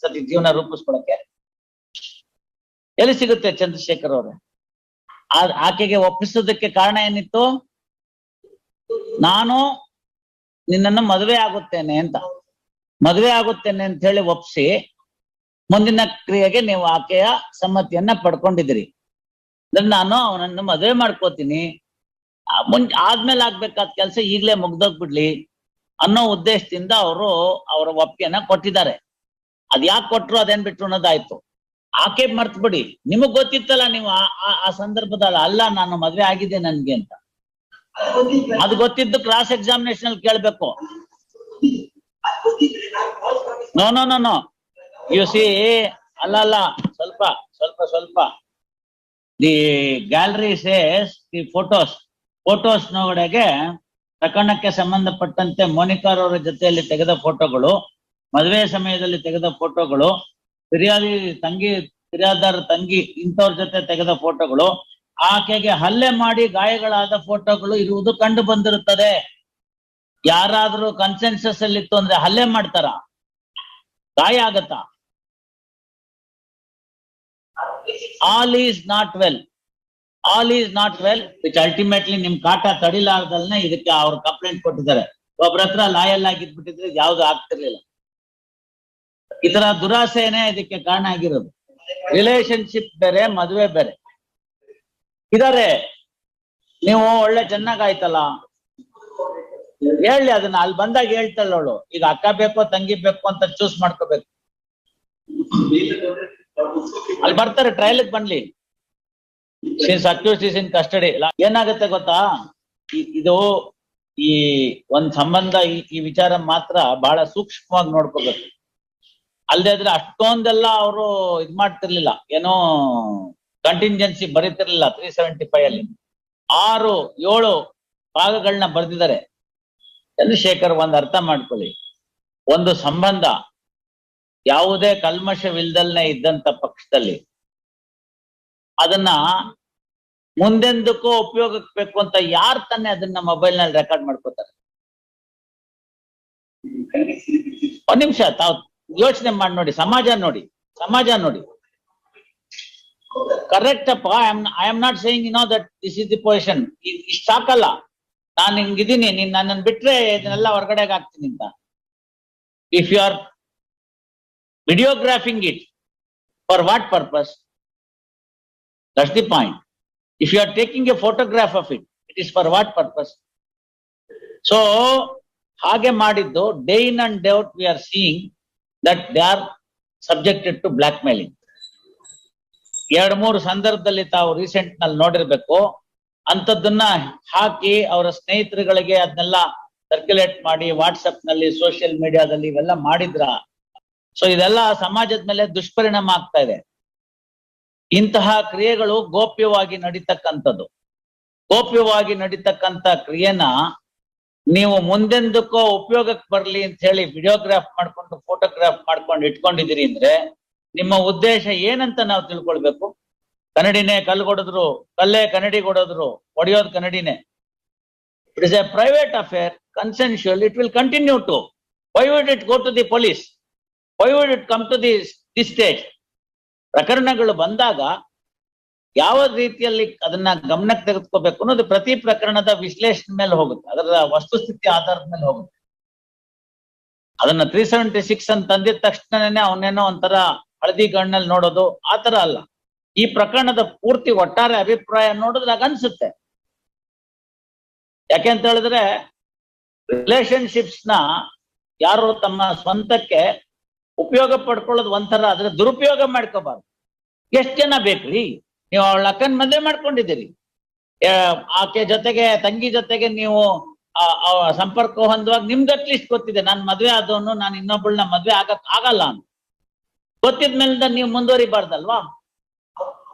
ಸತಿ ಜೀವನ ರೂಪಿಸ್ಕೊಳಕ್ಕೆ. ಎಲ್ಲಿ ಸಿಗುತ್ತೆ ಚಂದ್ರಶೇಖರ್ ಅವ್ರೆ? ಆಕೆಗೆ ಒಪ್ಪಿಸೋದಕ್ಕೆ ಕಾರಣ ಏನಿತ್ತು? ನಾನು ನಿನ್ನನ್ನು ಮದುವೆ ಆಗುತ್ತೇನೆ ಅಂತ. ಮದುವೆ ಆಗುತ್ತೇನೆ ಅಂತ ಹೇಳಿ ಒಪ್ಸಿ, ಮುಂದಿನ ಕ್ರಿಯೆಗೆ ನೀವು ಆಕೆಯ ಸಮ್ಮತಿಯನ್ನ ಪಡ್ಕೊಂಡಿದ್ರಿ ಅಂದ್ರೆ ನಾನು ಅವನನ್ನು ಮದುವೆ ಮಾಡ್ಕೋತೀನಿ. ಮುಂಚೆ ಆದ್ಮೇಲೆ ಆಗ್ಬೇಕಾದ ಕೆಲಸ ಈಗ್ಲೇ ಮುಗ್ದೋಗ್ಬಿಡ್ಲಿ ಅನ್ನೋ ಉದ್ದೇಶದಿಂದ ಅವರು ಅವರ ಒಪ್ಪಿಗೆನ ಕೊಟ್ಟಿದ್ದಾರೆ. ಅದ್ ಯಾಕೆ ಕೊಟ್ರು ಅದೇನ್ ಬಿಟ್ರು ಅನ್ನೋದಾಯ್ತು. ಆಕೆ ಮರ್ತ್ ಬಿಡಿ. ನಿಮಗ್ ಗೊತ್ತಿತ್ತಲ್ಲ ನೀವು ಆ- ಸಂದರ್ಭದಲ್ಲಿ ಅಲ್ಲ, ನಾನು ಮದ್ವೆ ಆಗಿದೆ ನನ್ಗೆ ಅಂತ. ಅದು ಗೊತ್ತಿದ್ದು ಕ್ಲಾಸ್ ಎಕ್ಸಾಮಿನೇಷನ್ ಅಲ್ಲಿ ಕೇಳ್ಬೇಕು. No no no no you see ಅಲ್ಲ ಅಲ್ಲ. ಸ್ವಲ್ಪ ಸ್ವಲ್ಪ ಸ್ವಲ್ಪ. The gallery says the photos photos ನೊಳಗೆ ಪ್ರಕರಣಕ್ಕೆ ಸಂಬಂಧಪಟ್ಟಂತೆ ಮೋನಿಕಾರ್ ಅವರ ಜೊತೆಯಲ್ಲಿ ತೆಗೆದ ಫೋಟೋಗಳು ಮದುವೆ ಸಮಯದಲ್ಲಿ ತೆಗೆದ ಫೋಟೋಗಳು, ಫಿರ್ಯಾದಿ ತಂಗಿ, ಫಿರ್ಯಾದಾರ ತಂಗಿ ಇಂಥವ್ರ ಜೊತೆ ತೆಗೆದ ಫೋಟೋಗಳು, ಆಕೆಗೆ ಹಲ್ಲೆ ಮಾಡಿ ಗಾಯಗಳಾದ ಫೋಟೋಗಳು ಇರುವುದು ಕಂಡು ಬಂದಿರುತ್ತದೆ. ಯಾರಾದ್ರೂ ಕನ್ಸೆನ್ಸಸ್ ಅಲ್ಲಿ ಇತ್ತು ಅಂದ್ರೆ ಹಲ್ಲೆ ಮಾಡ್ತಾರ? ಗಾಯ ಆಗತ್ತಾ? All is not well all is not well which ultimately ನಿಮ್ ಕಾಟ ತಡಿಲಾರ್ದಲ್ನೇ ಇದಕ್ಕೆ ಅವ್ರು ಕಂಪ್ಲೇಂಟ್ ಕೊಟ್ಟಿದ್ದಾರೆ. ಒಬ್ರ ಹತ್ರ ಲಾಯಲ್ ಆಗಿದ್ಬಿಟ್ಟಿದ್ರೆ ಯಾವ್ದು ಆಗ್ತಿರ್ಲಿಲ್ಲ. ಈ ತರ ದುರಾಸೆನೆ ಇದಕ್ಕೆ ಕಾರಣ ಆಗಿರೋದು. ರಿಲೇಶನ್ಶಿಪ್ ಬೇರೆ, ಮದುವೆ ಬೇರೆ. ಇದಾರೆ, ನೀವು ಒಳ್ಳೆ ಚೆನ್ನಾಗಾಯ್ತಲ್ಲ. ಹೇಳಿ ಅದನ್ನ, ಅಲ್ಲಿ ಬಂದಾಗ ಹೇಳ್ತಾಳ ಅವಳು, ಈಗ ಅಕ್ಕ ಬೇಕೋ, ತಂಗಿ ಬೇಕು ಅಂತ ಚೂಸ್ ಮಾಡ್ಕೋಬೇಕು. ಅಲ್ಲಿ ಬರ್ತಾರೆ ಟ್ರಯಲ್ ಬನ್ಲಿ ಅಕ್ಯೂಸ್ ಇನ್ ಕಸ್ಟಡಿ ಏನಾಗುತ್ತೆ ಗೊತ್ತಾ? ಇದು, ಈ ಒಂದ್ ಸಂಬಂಧ ಈ ವಿಚಾರ ಮಾತ್ರ ಬಹಳ ಸೂಕ್ಷ್ಮವಾಗಿ ನೋಡ್ಕೋಬೇಕು. ಅಲ್ದೇ ಆದ್ರೆ ಅಷ್ಟೊಂದೆಲ್ಲ ಅವರು ಇದ್ ಮಾಡ್ತಿರ್ಲಿಲ್ಲ. ಏನೋ ಕಂಟಿಂಜೆನ್ಸಿ ಬರೀತಿರ್ಲಿಲ್ಲ ತ್ರೀ ಸೆವೆಂಟಿ ಫೈವ್ ಅಲ್ಲಿ. ಆರು, ಏಳು ಭಾಗಗಳನ್ನ ಬರೆದಿದ್ದಾರೆ. ಚಂದ್ರಶೇಖರ್ ಒಂದ್ ಅರ್ಥ ಮಾಡ್ಕೊಳ್ಳಿ. ಒಂದು ಸಂಬಂಧ ಯಾವುದೇ ಕಲ್ಮಶವಿಲ್ದಲ್ನೆ ಇದ್ದಂತ ಪಕ್ಷದಲ್ಲಿ ಅದನ್ನ ಮುಂದೆಂದಕ್ಕೂ ಉಪಯೋಗಕ್ಕೆ ಬೇಕು ಅಂತ ಯಾರು ತಾನೇ ಅದನ್ನ ಮೊಬೈಲ್ನಲ್ಲಿ ರೆಕಾರ್ಡ್ ಮಾಡ್ಕೋತಾರೆ? ಒಂದ್ ನಿಮಿಷ ತಾವ್ ಯೋಚನೆ ಮಾಡಿ ನೋಡಿ, ಸಮಾಜ ನೋಡಿ ಸಮಾಜ ನೋಡಿ. ಕರೆಕ್ಟ್ ಅಪ್ಪ I am I am not saying you know that this is the position ಇಷ್ಟು ಸಾಕಲ್ಲ. ನಾನು ಹಿಂಗಿದ್ದೀನಿ, ನೀನ್ ನನ್ನನ್ನು ಬಿಟ್ರೆ ಇದನ್ನೆಲ್ಲ ಹೊರಗಡೆ ಹಾಕ್ತೀನಿ ಅಂತ. If you are videographing it for what purpose that's the point if you are taking a photograph of it it is for what purpose so ಹಾಗೆ ಮಾಡಿದ್ದು day in and day out we are seeing that they are subjected to blackmailing ಎರಡ್ ಮೂರು ಸಂದರ್ಭದಲ್ಲಿ ತಾವು ರೀಸೆಂಟ್ನಲ್ಲಿ ನೋಡಿರ್ಬೇಕು. ಅಂಥದ್ದನ್ನ ಹಾಕಿ ಅವರ ಸ್ನೇಹಿತರುಗಳಿಗೆ ಅದನ್ನೆಲ್ಲ circulate ಮಾಡಿ ವಾಟ್ಸಪ್ನಲ್ಲಿ social ಮೀಡಿಯಾದಲ್ಲಿ ಇವೆಲ್ಲ ಮಾಡಿದ್ರ. ಸೊ ಇದೆಲ್ಲ ಸಮಾಜದ ಮೇಲೆ ದುಷ್ಪರಿಣಾಮ ಆಗ್ತಾ ಇದೆ. ಇಂತಹ ಕ್ರಿಯೆಗಳು ಗೋಪ್ಯವಾಗಿ ನಡೀತಕ್ಕಂಥದ್ದು. ಗೋಪ್ಯವಾಗಿ ನಡೀತಕ್ಕಂಥ ಕ್ರಿಯೆನ ನೀವು ಮುಂದೆಂದಕ್ಕೋ ಉಪಯೋಗಕ್ಕೆ ಬರ್ಲಿ ಅಂತ ಹೇಳಿ ವಿಡಿಯೋಗ್ರಾಫ್ ಮಾಡ್ಕೊಂಡು ಫೋಟೋಗ್ರಾಫ್ ಮಾಡ್ಕೊಂಡು ಇಟ್ಕೊಂಡಿದ್ದೀರಿ ಅಂದ್ರೆ ನಿಮ್ಮ ಉದ್ದೇಶ ಏನಂತ ನಾವು ತಿಳ್ಕೊಳ್ಬೇಕು? ಕನ್ನಡಿನೇ ಕಲ್ಲು ಕೊಡಿದ್ರು, ಕಲ್ಲೇ ಕನ್ನಡಿ ಕೊಡೋದ್ರು, ಹೊಡೆಯೋದು ಕನ್ನಡಿನೇ. It is a private affair consensual it will continue to why would it go to the police why would it come to the the stage ಪ್ರಕರಣಗಳು ಬಂದಾಗ ಯಾವ ರೀತಿಯಲ್ಲಿ ಅದನ್ನ ಗಮನಕ್ಕೆ ತೆಗೆದುಕೋಬೇಕು ಅನ್ನೋದು ಪ್ರತಿ ಪ್ರಕರಣದ ವಿಶ್ಲೇಷಣೆ ಮೇಲೆ ಹೋಗುತ್ತೆ. ಅದರ ವಸ್ತುಸ್ಥಿತಿ ಆಧಾರದ ಮೇಲೆ ಹೋಗುತ್ತೆ. ಅದನ್ನ ತ್ರೀ ಸೆವೆಂಟಿ ಸಿಕ್ಸ್ ಅಂತ ತಂದಿದ ತಕ್ಷಣನೇ ಅವನೇನೋ ಒಂಥರ ಹಳದಿ ಗಣ್ಣಲ್ಲಿ ನೋಡೋದು ಆತರ ಅಲ್ಲ. ಈ ಪ್ರಕರಣದ ಪೂರ್ತಿ ಒಟ್ಟಾರೆ ಅಭಿಪ್ರಾಯ ನೋಡಿದ್ರೆ ಅನ್ಸುತ್ತೆ. ಯಾಕೆ ಅಂತ ಹೇಳಿದ್ರೆ ರಿಲೇಶನ್ಶಿಪ್ಸ್ನ ಯಾರು ತಮ್ಮ ಸ್ವಂತಕ್ಕೆ ಉಪಯೋಗ ಪಡ್ಕೊಳ್ಳೋದು ಒಂಥರ ಅದ್ರ ದುರುಪಯೋಗ ಮಾಡ್ಕೋಬಾರ್ದು. ಎಷ್ಟು ಜನ ಬೇಕ್ರಿ ನೀವು ಅವಳ ಅಕ್ಕನ್ ಮದ್ವೆ ಮಾಡ್ಕೊಂಡಿದ್ದೀರಿ. ಆಕೆ ಜೊತೆಗೆ, ತಂಗಿ ಜೊತೆಗೆ ನೀವು ಸಂಪರ್ಕ ಹೊಂದುವಾಗ ನಿಮ್ಗೆ ಅಟ್ಲೀಸ್ಟ್ ಗೊತ್ತಿದೆ, ನಾನು ಮದ್ವೆ ಆದವನು, ನಾನು ಇನ್ನೊಬ್ಬಳನ್ನ ಮದ್ವೆ ಆಗಕ್ ಆಗಲ್ಲ ಅಂತ. ಗೊತ್ತಿದ್ಮೇಲಿಂದ ನೀವು ಮುಂದುವರಿಬಾರ್ದಲ್ವಾ?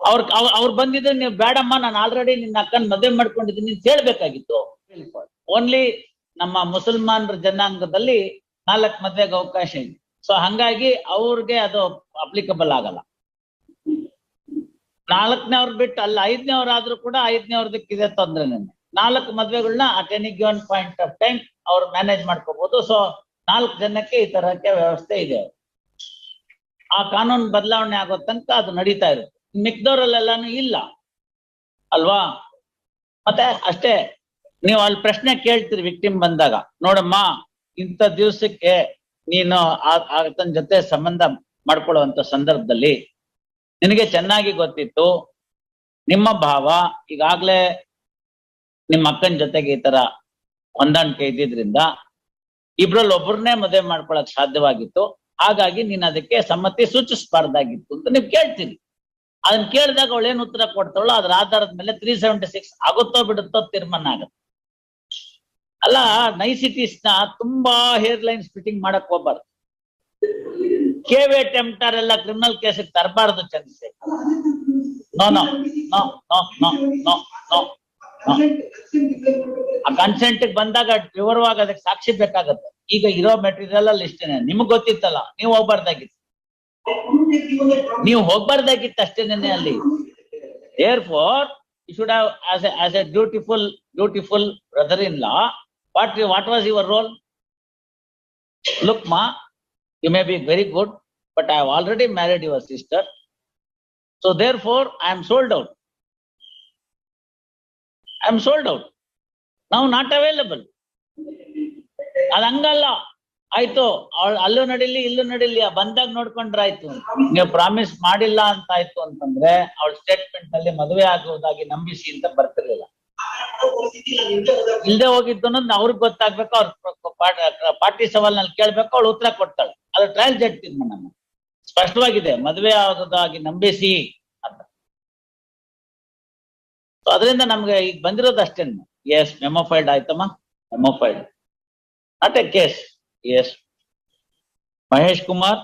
ಅವ್ರ, ಅವ್ರು ಬಂದಿದ್ರೆ ನೀವು ಬೇಡಮ್ಮ, ನಾನು ಆಲ್ರೆಡಿ ನಿನ್ನ ಅಕ್ಕನ ಮದ್ವೆ ಮಾಡ್ಕೊಂಡಿದ್ದೀನಿ ನೀನ್ ಹೇಳ್ಬೇಕಾಗಿತ್ತು. ಓನ್ಲಿ ನಮ್ಮ ಮುಸಲ್ಮಾನರ ಜನಾಂಗದಲ್ಲಿ ನಾಲ್ಕು ಮದ್ವೆಗೆ ಅವಕಾಶ ಇದೆ. ಸೊ ಹಂಗಾಗಿ ಅವ್ರಿಗೆ ಅದು ಅಪ್ಲಿಕಬಲ್ ಆಗಲ್ಲ. ನಾಲ್ಕನೇವ್ರು ಬಿಟ್ಟು ಅಲ್ಲ ಐದನೇವ್ರು ಆದ್ರೂ ಕೂಡ ಐದನೇವ್ರದಕ್ಕೆ ಇದೆ ತೊಂದ್ರೆ ನನಗೆ ನಾಲ್ಕು ಮದ್ವೆಗಳನ್ನ at any given point of time ಅವ್ರು ಮ್ಯಾನೇಜ್ ಮಾಡ್ಕೋಬಹುದು ಸೊ ನಾಲ್ಕು ಜನಕ್ಕೆ ಈ ತರಕ್ಕೆ ವ್ಯವಸ್ಥೆ ಇದೆ. ಆ ಕಾನೂನು ಬದಲಾವಣೆ ಆಗೋ ತನಕ ಅದು ನಡೀತಾ ಇರುತ್ತೆ. ಮಿಕ್ದವ್ರಲ್ಲೆಲ್ಲಾನು ಇಲ್ಲ. ಅಲ್ವಾ? ಮತ್ತೆ ಅಷ್ಟೇ, ನೀವು ಅಲ್ಲಿ ಪ್ರಶ್ನೆ ಕೇಳ್ತೀರಿ ವಿಕ್ಟಿಮ್ ಬಂದಾಗ. ನೋಡಮ್ಮ, ಇಂಥ ದಿವಸಕ್ಕೆ ನೀನು ಆ- ಆತನ ಜೊತೆ ಸಂಬಂಧ ಮಾಡ್ಕೊಳ್ಳುವಂತ ಸಂದರ್ಭದಲ್ಲಿ ನಿನಗೆ ಚೆನ್ನಾಗಿ ಗೊತ್ತಿತ್ತು, ನಿಮ್ಮ ಭಾವ ಈಗಾಗ್ಲೇ ನಿಮ್ಮ ಅಕ್ಕನ ಜೊತೆಗೆ ಈ ತರ ಹೊಂದಾಣಿಕೆ ಇದ್ದಿದ್ರಿಂದ ಇಬ್ರಲ್ಲಿ ಒಬ್ಬರನ್ನೇ ಮದುವೆ ಮಾಡ್ಕೊಳಕ್ ಸಾಧ್ಯವಾಗಿತ್ತು. ಹಾಗಾಗಿ ನೀನ್ ಅದಕ್ಕೆ ಸಮ್ಮತಿ ಸೂಚಿಸಬಾರ್ದಾಗಿತ್ತು ಅಂತ ನೀವು ಕೇಳ್ತೀರಿ. ಅದನ್ನ ಕೇಳಿದಾಗ ಅವಳು ಏನ್ ಉತ್ತರ ಕೊಡ್ತಾಳೋ ಅದ್ರ ಆಧಾರದ ಮೇಲೆ ತ್ರೀ ಸೆವೆಂಟಿ ಸಿಕ್ಸ್ ಆಗುತ್ತೋ ಬಿಡುತ್ತೋ ತೀರ್ಮಾನ ಆಗುತ್ತೆ. ಅಲ್ಲ ನೈಸಿಟೀಸ್ನ ತುಂಬಾ ಹೇರ್ ಲೈನ್ ಫಿಟ್ಟಿಂಗ್ ಮಾಡಕ್ ಹೋಗ್ಬಾರ್ದು. ಕೇವೆ ಟೆಂಪ್ಟರ್ ಎಲ್ಲ ಕ್ರಿಮಿನಲ್ ಕೇಸಿಗೆ ತರಬಾರ್ದು Chandrashekar. No no no no no no no ಆ ಕನ್ಸೆಂಟ್ ಬಂದಾಗ ವಿವರವಾಗಿ ಅದಕ್ಕೆ ಸಾಕ್ಷಿ ಬೇಕಾಗತ್ತೆ. ಈಗ ಇರೋ ಮೆಟೀರಿಯಲ್ ಅಲ್ಲಿ ಇಷ್ಟೇನೆ. ನಿಮ್ಗೆ ಗೊತ್ತಿತ್ತಲ್ಲ, ನೀವು ಹೋಗ್ಬಾರ್ದಾಗಿತ್ತು. ನೀವು ಹೋಗ್ಬಾರ್ದಾಗಿತ್ತು ಅಷ್ಟೇನೆ ಅಲ್ಲಿ. Therefore you should have as as a beautiful beautiful brother in law what what was your role look ಮಾ you may be very good but I have already married your sister so therefore, for I sold sold out I sold sold Now not available ಅದ್ ಹಂಗಲ್ಲ ಆಯ್ತು ಅಲ್ಲೂ ನಡಿಲಿ ಇಲ್ಲೂ ನಡಿಲಿ ಬಂದಾಗ ನೋಡ್ಕೊಂಡ್ರಾಯ್ತು. ನೀವು promise ಮಾಡಿಲ್ಲ ಅಂತ ಆಯ್ತು ಅಂತಂದ್ರೆ ಅವಳ ಸ್ಟೇಟ್ಮೆಂಟ್ನಲ್ಲಿ ಮದುವೆ ಆಗುವುದಾಗಿ ನಂಬಿಸಿ ಅಂತ ಬರ್ತಿರ್ಲಿಲ್ಲ. ಇಲ್ದೆ ಹೋಗಿದ್ದು ಅನ್ನೋದು ಅವ್ರಿಗೆ ಗೊತ್ತಾಗ್ಬೇಕು ಅವ್ರ ಪಾರ್ಟಿ ಸವಾಲ್ನಲ್ಲಿ ಕೇಳ್ಬೇಕು, ಅವಳು ಉತ್ತರ ಕೊಡ್ತಾಳೆ. ಅದು ಟ್ರಯಲ್ ಜಡ್ಜ್ ತೀರ್ಮಾನ ಸ್ಪಷ್ಟವಾಗಿದೆ, ಮದುವೆ ಆಗೋದಾಗಿ ನಂಬಿಸಿ ಅಂತ. ಅದರಿಂದ ನಮ್ಗೆ ಈಗ ಬಂದಿರೋದು ಅಷ್ಟೇನು. ಎಸ್ ಮೆಮೊಫೈಲ್ಡ್ ಆಯ್ತಮ್ಮ memo filed at a case yes Mahesh Kumar